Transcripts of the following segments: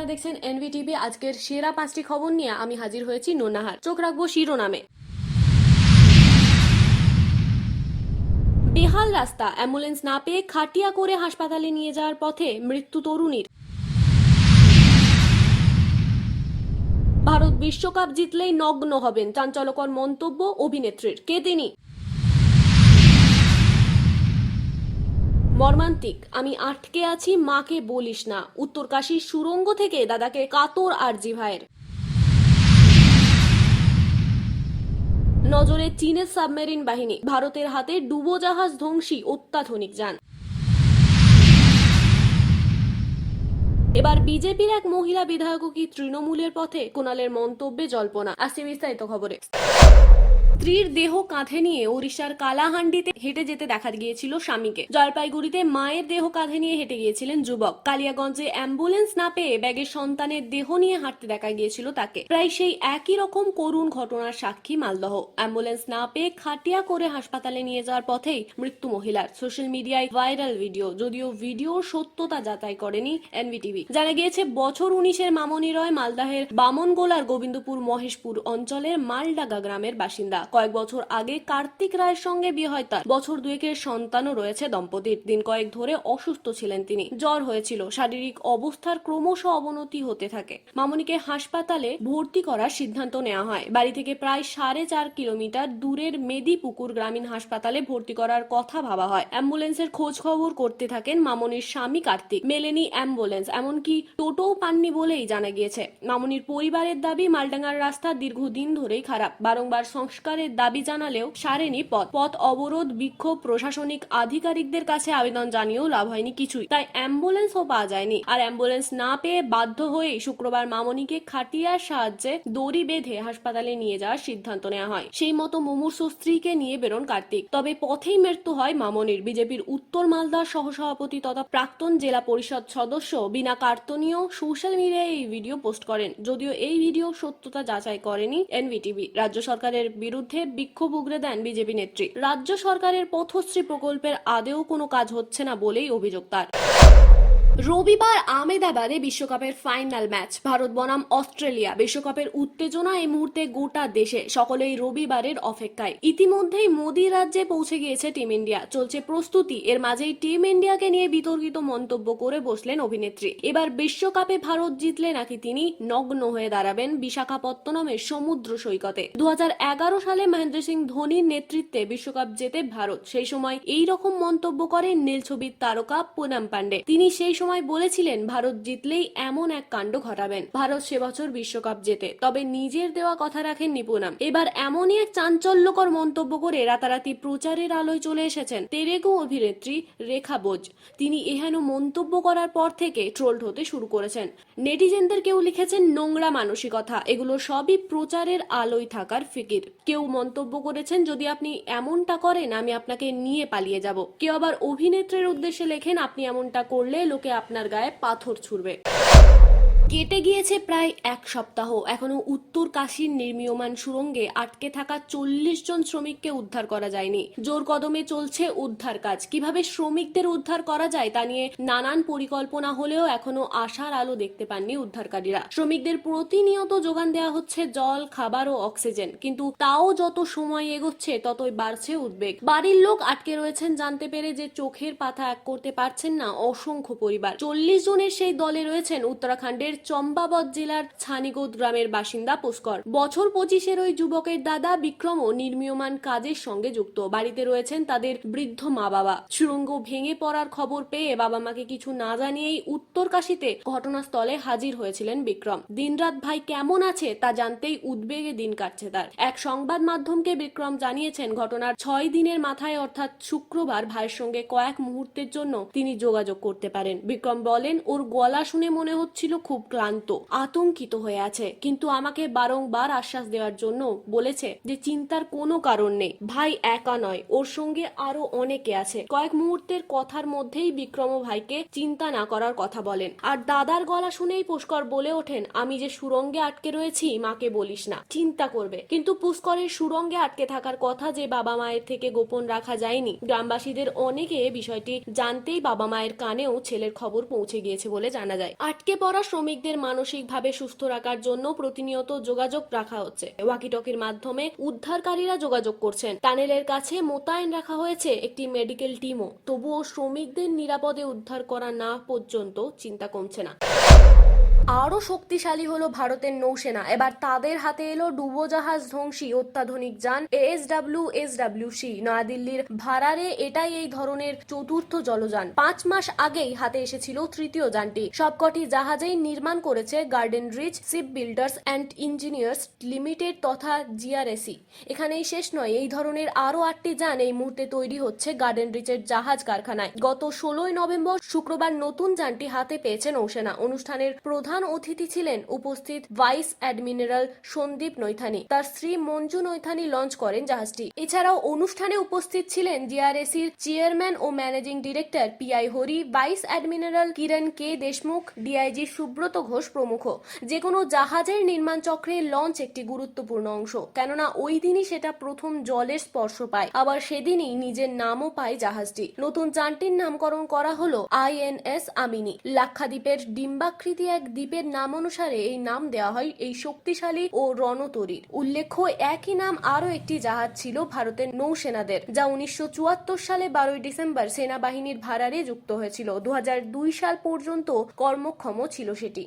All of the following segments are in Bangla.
আপনারা দেখছেন এনভিটিভি আজকের সেরা পাঁচটি খবর নিয়ে আমি হাজির হয়েছি নোনাহার চোখ রাখব শিরোনামে। বেহাল রাস্তা, অ্যাম্বুলেন্স না পেয়ে খাটিয়া করে হাসপাতালে নিয়ে যাওয়ার পথে মৃত্যু তরুণীর। ভারত বিশ্বকাপ জিতলেই নগ্ন হবেন চাঞ্চলকর মন্তব্য অভিনেত্রীর। কে তিনি? মর্মান্তিক। আমি আটকে আছি, মাকে বলিস না। উত্তরকাশীর সুরঙ্গ থেকে দাদাকে কাতর আরজি ভাইয়ের। নজরে চীনের সাবমেরিন বাহিনী। ভারতের হাতে ডুবোজাহাজ ধ্বংসী অত্যাধুনিক যান। এবার বিজেপির এক মহিলা বিধায়কও কি তৃণমূলের পথে? কুণালের মন্তব্যে জল্পনা। আসছে বিস্তারিত খবরে। স্ত্রীর দেহ কাঁধে নিয়ে ওড়িশার কালাহান্ডিতে হেঁটে যেতে দেখা গিয়েছিল স্বামীকে। জলপাইগুড়িতে মায়ের দেহ কাঁধে নিয়ে হেঁটে গিয়েছিলেন যুবক। কালিয়াগঞ্জে অ্যাম্বুলেন্স না পেয়ে ব্যাগের সন্তানের দেহ নিয়ে হাঁটতে দেখা গিয়েছিল তাকে। প্রায় সেই একই রকম করুণ ঘটনার সাক্ষী মালদহ। অ্যাম্বুলেন্স না পেয়ে খাটিয়া করে হাসপাতালে নিয়ে যাওয়ার পথেই মৃত্যু মহিলার। সোশ্যাল মিডিয়ায় ভাইরাল ভিডিও, যদিও ভিডিওর সত্যতা যাচাই করেনি এনভিটিভি জানা গিয়েছে, বছর উনিশের মামনি রয় মালদাহের বামনগোলার গোবিন্দপুর মহেশপুর অঞ্চলের মালডাগা গ্রামের বাসিন্দা। কয়েক বছর আগে কার্তিক রায়ের সঙ্গে বিয়ে হয় তার। বছর দুয়েকের সন্তানও রয়েছে দম্পতির। দিন কয়েক ধরে অসুস্থ ছিলেন তিনি। জ্বর হয়েছিল। শারীরিক অবস্থার ক্রমশ অবনতি হতে থাকে। মামনিকে হাসপাতালে ভর্তি করার সিদ্ধান্ত নেওয়া হয়। বাড়ি থেকে প্রায় সাড়ে চার কিলোমিটার দূরের মেদিপুকুর গ্রামীণ হাসপাতালে ভর্তি করার কথা ভাবা হয়। অ্যাম্বুলেন্সের খোঁজ খবর করতে থাকেন মামনির স্বামী কার্তিক। মেলেনি অ্যাম্বুলেন্স, এমনকি টোটোও পাননি বলেই জানা গিয়েছে। মামনির পরিবারের দাবি, মালডাঙ্গার রাস্তা দীর্ঘদিন ধরেই খারাপ। বারংবার সংস্কারের দাবি জানালেও সারেনি পথ। পথ অবরোধ, বিক্ষোভ, প্রশাসনিক আধিকারিকদের কাছে আবেদন জানিয়েও লাভ হয়নি কিছুই। তাই অ্যাম্বুলেন্সও পাওয়া যায়নি। আর অ্যাম্বুলেন্স না পেয়ে বাধ্য হয়ে শুক্রবার মামনিকে খাটিয়ার সাহায্যে দড়ি বেঁধে হাসপাতালে নিয়ে যাওয়ার সিদ্ধান্ত নেওয়া হয়। সেই মতো মুমূর্ষু স্ত্রীকে নিয়ে বেরোন কার্তিক। তবে পথেই মৃত্যু হয় মামনির। বিজেপির উত্তর মালদার সহসভাপতি তথা প্রাক্তন জেলা পরিষদ সদস্য বিনা কার্তনীয় সোশ্যাল মিডিয়ায় এই ভিডিও পোস্ট করেন। যদিও এই ভিডিও সত্যতা যাচাই করেনি এনভিটিভি রাজ্য সরকারের বিরুদ্ধে বিক্ষোভ উগরে দেন বিজেপি নেত্রী। রাজ্য সরকারের পথশ্রী প্রকল্পের আদেও কোনো কাজ হচ্ছে না বলেই অভিযোগ তার। রবিবার আমেদাবাদে বিশ্বকাপের ফাইনাল ম্যাচ। ভারত বনাম অস্ট্রেলিয়া। বিশ্বকাপের উত্তেজনা এই মুহূর্তে গোটা দেশে। সকলেই রবিবারের অপেক্ষায়। ইতিমধ্যেই মোদি রাজ্যে পৌঁছে গিয়েছে টিম ইন্ডিয়া। চলছে প্রস্তুতি। এর মাঝেই টিম ইন্ডিয়াকে নিয়ে বিতর্কিত মন্তব্য করে বসলেন অভিনেত্রী। এবার বিশ্বকাপে ভারত জিতলে নাকি তিনি নগ্ন হয়ে দাঁড়াবেন বিশাখাপত্তনমের সমুদ্র সৈকতে। দু হাজার এগারো সালে মহেন্দ্র সিং ধোনির নেতৃত্বে বিশ্বকাপ জেতে ভারত। সেই সময় এই রকম মন্তব্য করেন নীল ছবির তারকা পুনাম পান্ডে। তিনি সেই সময় বলেছিলেন, ভারত জিতলেই এমন এক কাণ্ড ঘটাবেন। ভারত সে বছর বিশ্বকাপ জেতে, তবে নিজের দেওয়া কথা রাখেন নিপুণাম। এবার এমনই এক চাঞ্চল্যকর মন্তব্য করে রাতারাতি প্রচারের আলোয় চলে এসেছেন তেরেগু অভিনেত্রী রেখা বোজ। তিনি এহেন মন্তব্য করার পর থেকে ট্রোলড হতে শুরু করেছেন। নেটিজেনদের কেউ লিখেছেন, নোংরা মানসিকতা, এগুলো সবই প্রচারের আলোয় থাকার ফিকির। কেউ মন্তব্য করেছেন, যদি আপনি এমনটা করেন, আমি আপনাকে নিয়ে পালিয়ে যাব। কেউ আবার অভিনেত্রীর উদ্দেশ্যে লেখেন, আপনি এমনটা করলে লোকে আপনার গায়ে পাথর ছুড়বে কেটে গিয়েছে প্রায় এক সপ্তাহ। এখনও উত্তর কাশীর নির্মীয়মান সুরঙ্গে আটকে থাকা চল্লিশ জন শ্রমিককে উদ্ধার করা যায়নি। জোর কদমে চলছে উদ্ধার কাজ। কীভাবে শ্রমিকদের উদ্ধার করা যায় তা নিয়ে নানান পরিকল্পনা হলেও এখনও আশার আলো দেখতে পাননি উদ্ধারকারীরা। শ্রমিকদের প্রতিনিয়ত যোগান দেওয়া হচ্ছে জল, খাবার ও অক্সিজেন। কিন্তু তাও যত সময় এগোচ্ছে, ততই বাড়ছে উদ্বেগ। বাড়ির লোক আটকে রয়েছেন জানতে পেরে যে চোখের পাতা এক করতে পারছেন না অসংখ্য পরিবার। চল্লিশ জনের সেই দলে রয়েছেন উত্তরাখণ্ডের চম্পাবত জেলার ছানিগোদ গ্রামের বাসিন্দা পুষ্কর। বছর পঁচিশের ওই যুবকের দাদা বিক্রমও নির্মীয়মান কাজের সঙ্গে যুক্ত। বাড়িতে রয়েছেন তাদের বৃদ্ধ মা বাবা। সুরঙ্গ ভেঙে পড়ার খবর পেয়ে বাবা মাকে কিছু না জানিয়েই উত্তর কাশিতে ঘটনাস্থলে হাজির হয়েছিলেন বিক্রম। দিনরাত ভাই কেমন আছে তা জানতেই উদ্বেগে দিন কাটছে তার। এক সংবাদ মাধ্যমকে বিক্রম জানিয়েছেন, ঘটনার ছয় দিনের মাথায় অর্থাৎ শুক্রবার ভাইয়ের সঙ্গে কয়েক মুহূর্তের জন্য তিনি যোগাযোগ করতে পারেন। বিক্রম বলেন, ওর গলা শুনে মনে হচ্ছিল খুব ক্লান্ত, আতঙ্কিত হয়ে আছে। কিন্তু আমাকে বারংবার আশ্বাস দেওয়ার জন্য বলেছে যে চিন্তার কোনো কারণ নেই। ভাই একা নয়, ওর সঙ্গে আরও অনেকে আছে। কয়েক মুহূর্তের কথার মধ্যেই বিক্রম ভাইকে চিন্তা না করার কথা বলেন। আর দাদার গলা শুনেই পুষ্কর বলে ওঠেন, আমি যে সুরঙ্গে আটকে রয়েছি, মাকে বলিস না, চিন্তা করবে। কিন্তু পুষ্করের সুরঙ্গে আটকে থাকার কথা যে বাবা মায়ের থেকে গোপন রাখা যায়নি, গ্রামবাসীদের অনেকে বিষয়টি জানতেই বাবা মায়ের কানেও ছেলের খবর পৌঁছে গিয়েছে বলে জানা যায়। আটকে পড়া শ্রমিক শ্রমিকদের মানসিকভাবে সুস্থ রাখার জন্য প্রতিনিয়ত যোগাযোগ রাখা হচ্ছে। ওয়াকিটকির মাধ্যমে উদ্ধারকারীরা যোগাযোগ করছেন। টানেলের কাছে মোতায়েন রাখা হয়েছে একটি মেডিকেল টিমও। তবুও শ্রমিকদের নিরাপদে উদ্ধার করা না পর্যন্ত চিন্তা কমছে না। আরও শক্তিশালী হলো ভারতের নৌসেনা। এবার তাদের হাতে এলো ডুবোজাহাজ ধ্বংসী অত্যাধুনিক যান এএসডব্লিউ এসডব্লিউ সি নয়াদিল্লির ভাড়ারে এটাই এই ধরনের চতুর্থ জলযান। পাঁচ মাস আগেই হাতে এসেছিল তৃতীয় যানটি। সবকটি জাহাজেই নির্মাণ করেছে garden reach ship builders and engineers limited তথা জিআরএসি এখানেই শেষ নয়, এই ধরনের আরও আটটি যান এই মুহূর্তে তৈরি হচ্ছে গার্ডেন রিচের জাহাজ কারখানায়। গত ষোলোই নভেম্বর শুক্রবার নতুন যানটি হাতে পেয়েছে নৌসেনা। অনুষ্ঠানের প্রধান অতিথি ছিলেন উপস্থিত ভাইস অ্যাডমিনারাল সন্দীপ নৈথানি। তার স্ত্রী মঞ্জু নৈথানি লঞ্চ করেন জাহাজটি। এছাড়াও অনুষ্ঠানে উপস্থিত ছিলেন জিআরএসির চেয়ারম্যান ও managing director PI Hari, vice admiral Kiran K Deshmukh, DIG Subrata Ghosh প্রমুখ। যে কোনো জাহাজের নির্মাণ চক্রে লঞ্চ একটি গুরুত্বপূর্ণ অংশ। কেননা ওই দিনই সেটা প্রথম জলের স্পর্শ পায়। আবার সেদিনই নিজের নামও পায় জাহাজটি। নতুন যানটির নামকরণ করা হলো আইএনএস আমিনি। লাক্ষাদ্বীপের ডিম্বাকৃতি এক দ্বীপের নাম অনুসারে এই নাম দেওয়া হয় এই শক্তিশালী ও রণতরীর। উল্লেখ্য, একই নাম আরও একটি জাহাজ ছিল ভারতের নৌসেনাদের, যা উনিশশো চুয়াত্তর সালে বারোই ডিসেম্বর সেনাবাহিনীর ভাড়ারে যুক্ত হয়েছিল। দু হাজার দুই সাল পর্যন্ত কর্মক্ষম ছিল সেটি।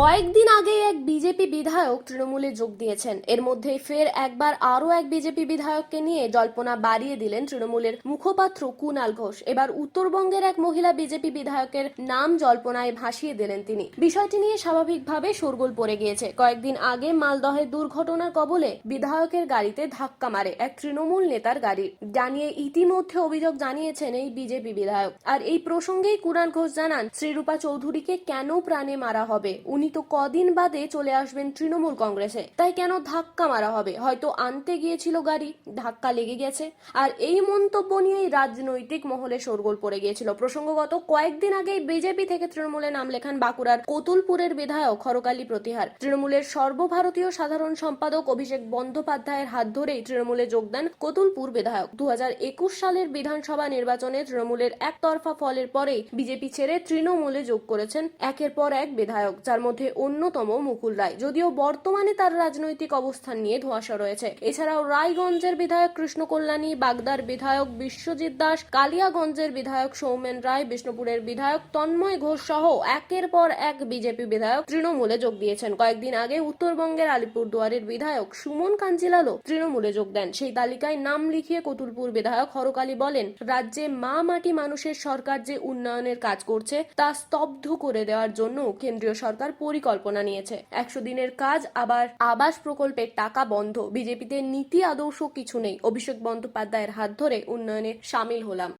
কয়েকদিন আগে এক বিজেপি বিধায়ক তৃণমূলে যোগ দিয়েছেন। এর মধ্যে ফের একবার আরও এক বিজেপি বিধায়ককে নিয়ে জল্পনা বাড়িয়ে দিলেন তৃণমূলের মুখপাত্র কুনাল ঘোষ। এবার উত্তরবঙ্গের এক মহিলা বিজেপি বিধায়কের নাম জল্পনায় ভাসিয়ে দিলেন তিনি। বিষয়টি নিয়ে স্বাভাবিকভাবে শোরগোল পড়ে গিয়েছে। কয়েকদিন আগে মালদহের দুর্ঘটনার কবলে বিধায়কের গাড়িতে ধাক্কা মারে এক তৃণমূল নেতার গাড়ি। জানিয়ে ইতিমধ্যে অভিযোগ জানিয়েছেন এই বিজেপি বিধায়ক। আর এই প্রসঙ্গেই কুনাল ঘোষ জানান শ্রীরূপা চৌধুরীকে কেন প্রাণে মারা হবে? উনি তো কদিন বাদে চলে আসবেন তৃণমূল কংগ্রেসে। তাই কেন ধাক্কা মারা হবে? হয়তো আনতে গিয়েছিল গাড়ি, ধাক্কা লেগে গেছে। আর এই মন্তব্য নিয়েই রাজনৈতিক মহলে শোরগোল পড়ে গিয়েছিল। প্রসঙ্গগত, কয়েকদিন আগেই বিজেপি থেকে তৃণমূলে নাম লেখান বাঁকুড়ার কতুলপুরের বিধায়ক হরকালী প্রতিহার। তৃণমূলের সর্বভারতীয় সাধারণ সম্পাদক অভিষেক বন্দ্যোপাধ্যায়ের হাত ধরেই তৃণমূলে যোগ দেন কতুলপুর বিধায়ক। দু হাজার একুশ সালের বিধানসভা নির্বাচনে তৃণমূলের একতরফা ফলের পরেই বিজেপি ছেড়ে তৃণমূলে যোগ করেছেন একের পর এক বিধায়ক, যার মধ্যে অন্যতম মুকুল রায়। যদিও বর্তমানে তার রাজনৈতিক অবস্থান নিয়ে ধোঁয়াশা রয়েছে। এছাড়াও রায়গঞ্জের বিধায়ক কৃষ্ণ কল্যাণী, বাগদার বিধায়ক বিশ্বজিৎ দাস, কালিয়াগঞ্জের বিধায়ক সৌমেন রায়, বিষ্ণুপুরের বিধায়ক তন্ময় ঘোষ সহ একের পর এক বিজেপি বিধায়ক তৃণমূলে যোগ দিয়েছেন। কয়েকদিন আগে উত্তরবঙ্গের আলিপুরদুয়ারের বিধায়ক সুমন কাঞ্জিলালও তৃণমূলে যোগ দেন। সেই তালিকায় নাম লিখিয়ে কতুলপুর বিধায়ক হরকালী বলেন, রাজ্যে মা মাটি মানুষের সরকার যে উন্নয়নের কাজ করছে, তা স্তব্ধ করে দেওয়ার জন্য কেন্দ্রীয় সরকার পরিকল্পনা নিয়েছে। একশো দিনের কাজ, আবার আবাস প্রকল্পের টাকা বন্ধ। বিজেপিতে নীতি আদর্শ কিছু নেই। অভিষেক বন্দ্যোপাধ্যায়ের হাত ধরে উন্নয়নে সামিল হলাম।